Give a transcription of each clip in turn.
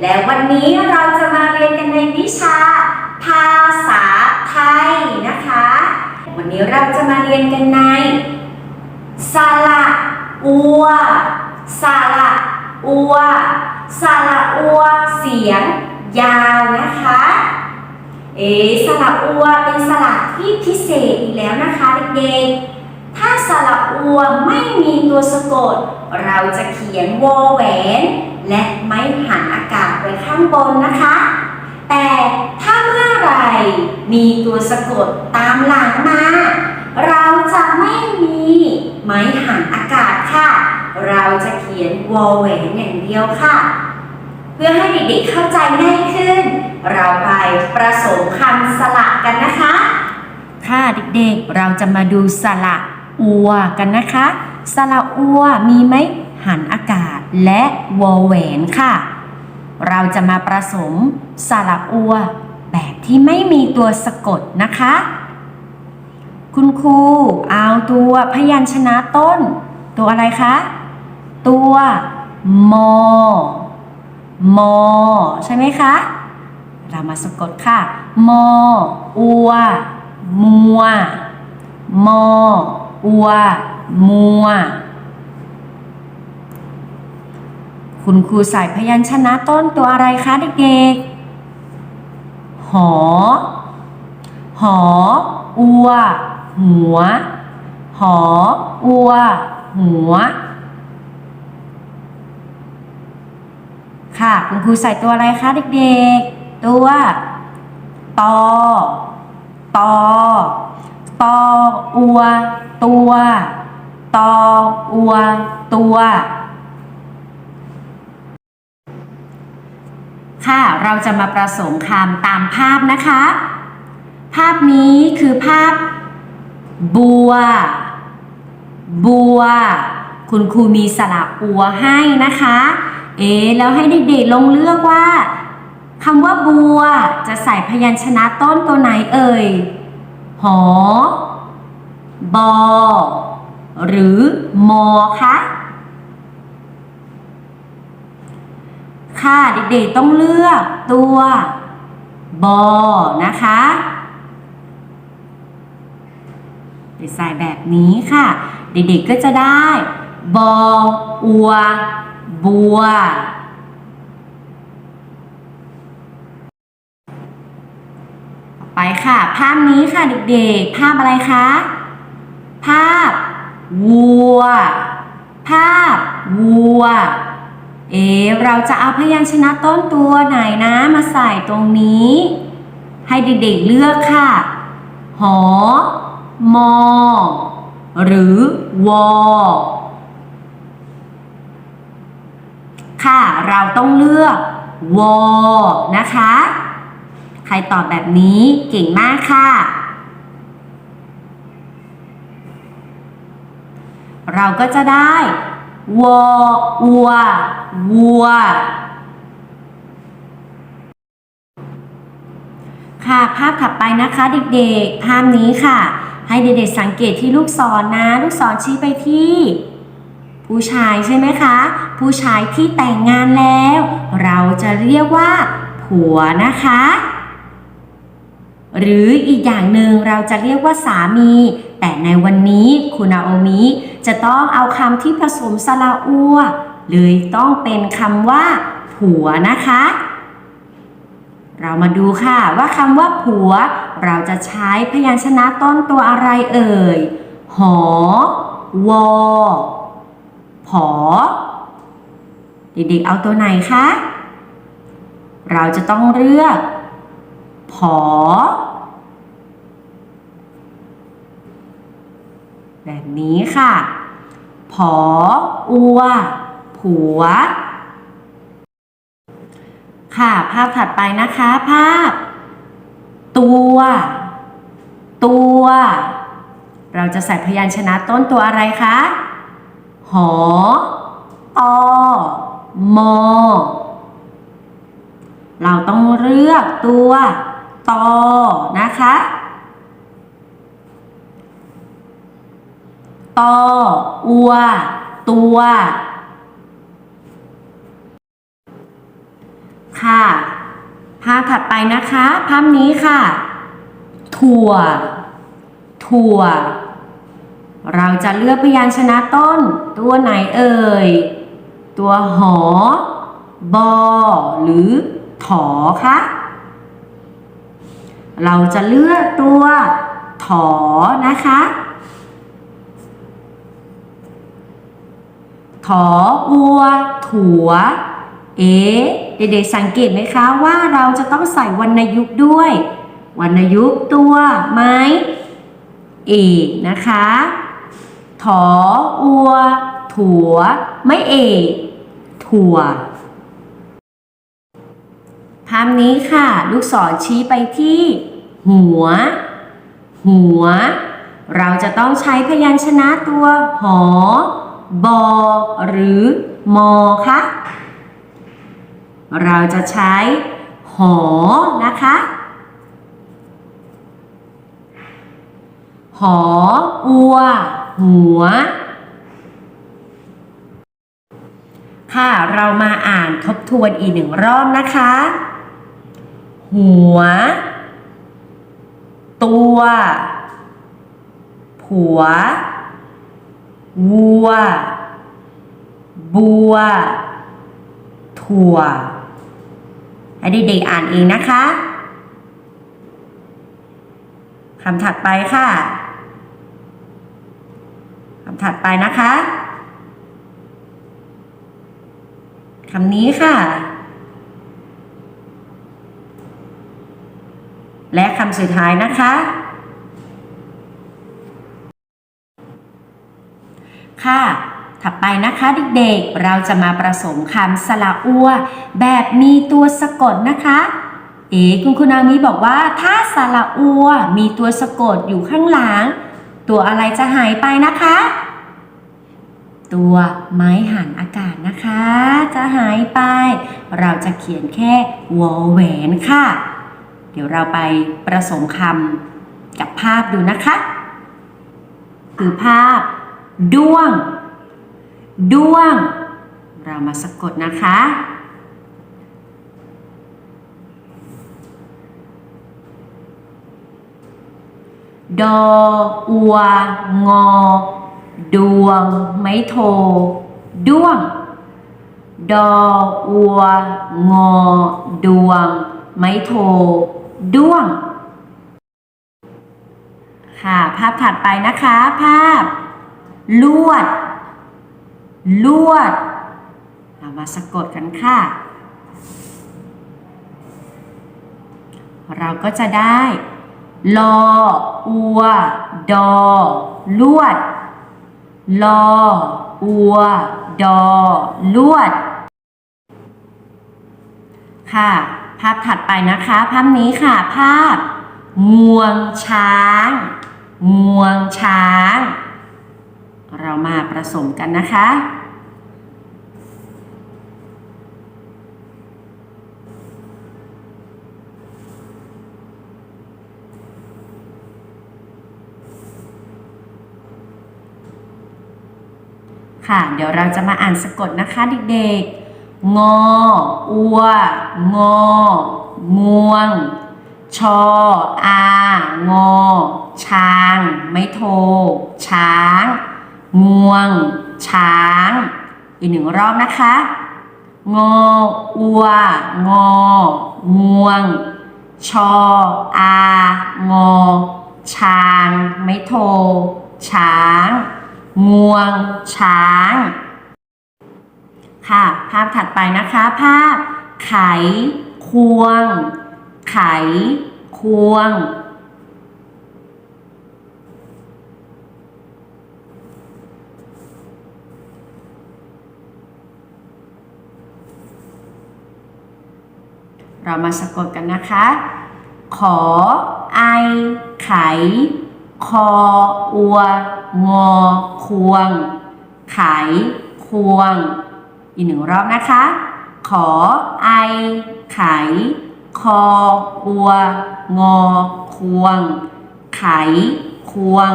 และวันนี้เราจะมาเรียนกันในวิชา ภาษาไทยนะคะ วันนี้เราจะมาเรียนกันในสระอัวสระอัวสระอัวเสียงยาวนะคะ เอสระอัวเป็นสระที่พิเศษอีกแล้วนะคะเด็กๆ ถ้าสระอัวไม่มีตัวสะกด เราจะเขียนวอแหวน และไม้หันอากาศไว้ข้างบนนะคะ แต่ถ้าเมื่อไหร่มีตัวสะกดตามหลังมา เราจะไม่มีไม้หันอากาศค่ะ เราจะเขียนวอแหวนอย่างเดียวค่ะ เพื่อให้เด็กๆเข้าใจง่ายขึ้น เราไปประสมคำสระกันนะคะค่ะเด็กๆ เราจะมาดูสระอัวกันนะคะ สระอัวมีไหม หันอากาศ และวอแหวนค่ะ เราจะมาประสมสระอัว แบบที่ไม่มีตัวสะกดนะคะ คุณครูเอาตัวพยัญชนะต้น ตัวอะไรคะ ตัวมอมอใช่ไหมคะ เรามาสะกดค่ะ มอ อัว มัว มอ อัว มัว คุณครูใส่พยัญชนะต้นตัวอะไรคะเด็กๆ หอ หอ อัว หัว หอ อัว หัว ค่ะ คุณครูใส่ตัวอะไรคะเด็กๆ ตัว ตอ ตอ ตอ อัว ตัว ตอ อัว ตัว ค่ะ เราจะมาประสมคำตามภาพนะคะ ภาพนี้คือภาพ บัว บัว คุณครูมีสระอัวให้นะคะ เอ๊แล้วให้เด็กๆลงเลือกว่าคำว่าบัวจะใส่พยัญชนะต้นตัวไหนเอ่ย หอ บอ หรือมอคะ ค่ะเด็กๆต้องเลือกตัวบอนะคะเดี๋ยวใส่แบบนี้ค่ะ เด็กๆก็จะได้ บออัว บัว ไปค่ะ ภาพนี้ค่ะเด็กๆ ภาพอะไรคะ ภาพวัว ภาพวัว เอ๊ะเราจะเอาพยัญชนะต้นตัวไหนนะมาใส่ตรงนี้ ให้เด็กๆเลือกค่ะ หอ มอ หรือวอ ค่ะ เราต้องเลือกวอ นะคะ ใครตอบแบบนี้เก่งมากค่ะ เราก็จะได้ วออัววัว ค่ะ ภาพถัดไปนะคะเด็กๆ ภาพนี้ค่ะ ให้เด็กๆสังเกตที่ลูกศรนนะ ลูกศรชี้ไปที่ ผู้ชายใช่ไหมคะ ผู้ชายที่แต่งงานแล้ว เราจะเรียกว่า ผัวนะคะ หรืออีกอย่างหนึ่งเราจะเรียกว่าสามี แต่ในวันนี้คุณอาโอมิ จะต้องเอาคำที่ผสมสระอัว เลยต้องเป็นคำว่า ผัวนะคะ เรามาดูค่ะว่าคำว่าผัว เราจะใช้พยัญชนะต้นตัวอะไรเอ่ย หอ วอ ผอ เด็กๆเอาตัวไหนคะ เราจะต้องเลือก ผอ แบบนี้ค่ะ ผอ อัว ผัว ค่ะ ภาพถัดไปนะคะ ภาพ ตัว ตัว เราจะใส่พยัญชนะต้นตัวอะไรคะ หอ อ มอ เราต้องเลือกตัวตอนะคะ ตออัว ตัว ค่ะ ภาพถัดไปนะคะ ภาพนี้ค่ะ ถั่ว ถั่ว เราจะเลือกพยัญชนะต้น ตัวไหนเอ่ย ตัวหอ บอ หรือถอคะเราจะเลือกตัวถอนะคะ ถออัว ถัวเอ๊เด็กๆสังเกตไหมคะว่าเราจะต้องใส่วรรณยุกต์ด้วย วรรณยุกต์ตัวไม้เอกนะคะถออัว ถัวไม่เอกถั่วภาพนี้ค่ะ ลูกศรชี้ไปที่ หัว หัว เราจะต้องใช้พยัญชนะตัวหอ บอหรือมอคะเราจะใช้หอนะคะ หออัว หัว ค่ะ เรามาอ่านทบทวนอีกหนึ่งรอบนะคะ หัว ตัว ผัว วัว บัว ถั่วให้เด็กๆอ่านเองนะคะคำถัดไปค่ะคำถัดไปนะคะคำนี้ค่ะ และคำสุดท้ายนะคะ ค่ะ ถัดไปนะคะเด็กๆ เราจะมาผสมคำสระอัว แบบมีตัวสะกดนะคะ เอ๋คุณคุณนามิบอกว่า ถ้าสระอัวมีตัวสะกดอยู่ข้างหลัง ตัวอะไรจะหายไปนะคะ ตัวไม้หันอากาศนะคะ จะหายไป เราจะเขียนแค่วอแหวนค่ะ เดี๋ยวเราไปผสมคำกับภาพดูนะคะ คือภาพ ด้วง ด้วง เรามาสะกดนะคะ ดออัว งอ ดวง ไม้โท ด้วง ดออัว งอ ดวง ไม้โท ด้วง ค่ะ ภาพถัดไปนะคะ ภาพ ลวด ลวด เรามาสะกดกันค่ะ เราก็จะได้ ลอ อัว ดอ ลวด ลอ อัว ดอ ลวด ค่ะ ภาพถัดไปนะคะ ภาพนี้ค่ะ ภาพ งวงช้าง งวงช้าง เรามาผสมกันนะคะ ค่ะ เดี๋ยวเราจะมาอ่านสะกดนะคะเด็กๆ งอ อัว งอ งวง ชอ อา งอ ช้าง ไม่โท ช้าง งวง ช้าง อีกหนึ่งรอบนะคะ งออัว งองวง ชอ อา งอ ช้าง ไม่โท ช้าง งวง ช้าง ค่ะ ภาพถัดไปนะคะ ภาพ ไข ควง ไข ควง เรามาสะกดกันนะคะ ขอ ไอ ไข คอ อัว งอ ควง ไข ควง อีกหนึ่งรอบนะคะ ขอ ไอ ไข คอ อัว งอ ควง ไข ควง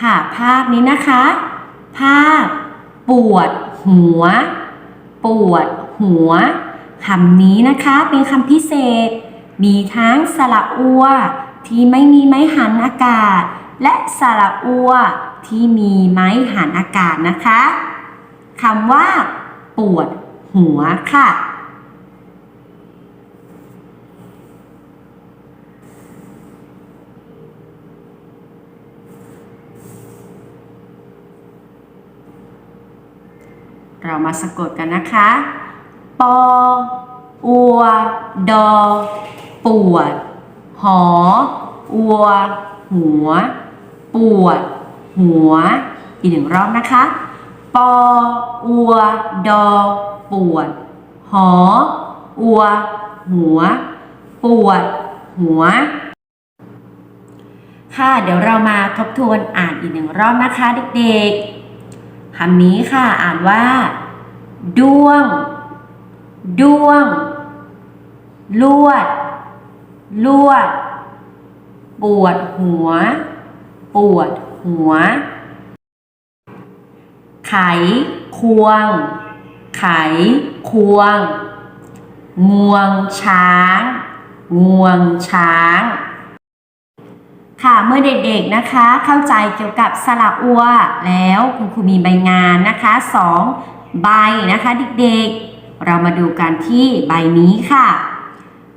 ค่ะ ภาพนี้นะคะ ภาพ ปวดหัว ปวดหัวคำนี้นะคะเป็นคำพิเศษ มีทั้งสระอัว ที่ไม่มีไม้หันอากาศ และสระอัว ที่มีไม้หันอากาศนะคะคำว่า ปวดหัวค่ะ เรามาสะกดกันนะคะ ปอ อัว ดอ ปวด หอ อัว หัว ปวด หัว อีกหนึ่งรอบนะคะ ปอ อัว ดอ ปวด หอ อัว หัว ปวด หัว ค่ะ เดี๋ยวเรามาทบทวนอ่านอีกหนึ่งรอบนะคะเด็กๆ คำนี้ค่ะอ่านว่า ด้วง ด้วง ลวด ลวด ปวดหัว ปวดหัว ไขควง ไขควง งวงช้าง งวงช้าง ค่ะเมื่อเด็กๆนะคะเข้าใจเกี่ยวกับสระอัวแล้วคุณครูมีใบงานนะคะสองใบนะคะเด็กๆ เรามาดูกันที่ใบนี้ค่ะ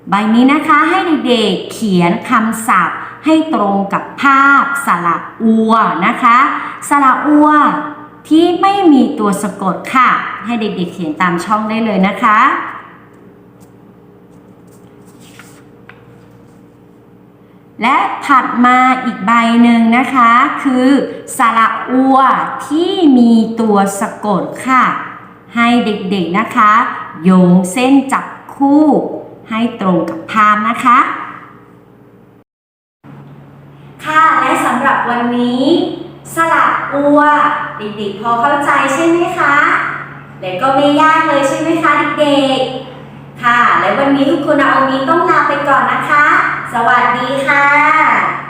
ใบนี้นะคะให้เด็กๆเขียนคำศัพท์ให้ตรงกับภาพสระอัวนะคะสระอัวที่ไม่มีตัวสะกดค่ะ ให้เด็กๆเขียนตามช่องได้เลยนะคะ และถัดมาอีกใบหนึ่งนะคะ คือสระอัวที่มีตัวสะกดค่ะ ให้เด็กๆนะคะ โยงเส้นจับคู่ให้ตรงกับภาพนะคะ ค่ะและสำหรับวันนี้สระอัวเด็กๆพอเข้าใจใช่ไหมคะและก็ไม่ยากเลยใช่ไหมคะเด็กๆ ค่ะ และวันนี้ทุกคนเอามีต้องลาไปก่อนนะคะ สวัสดีค่ะ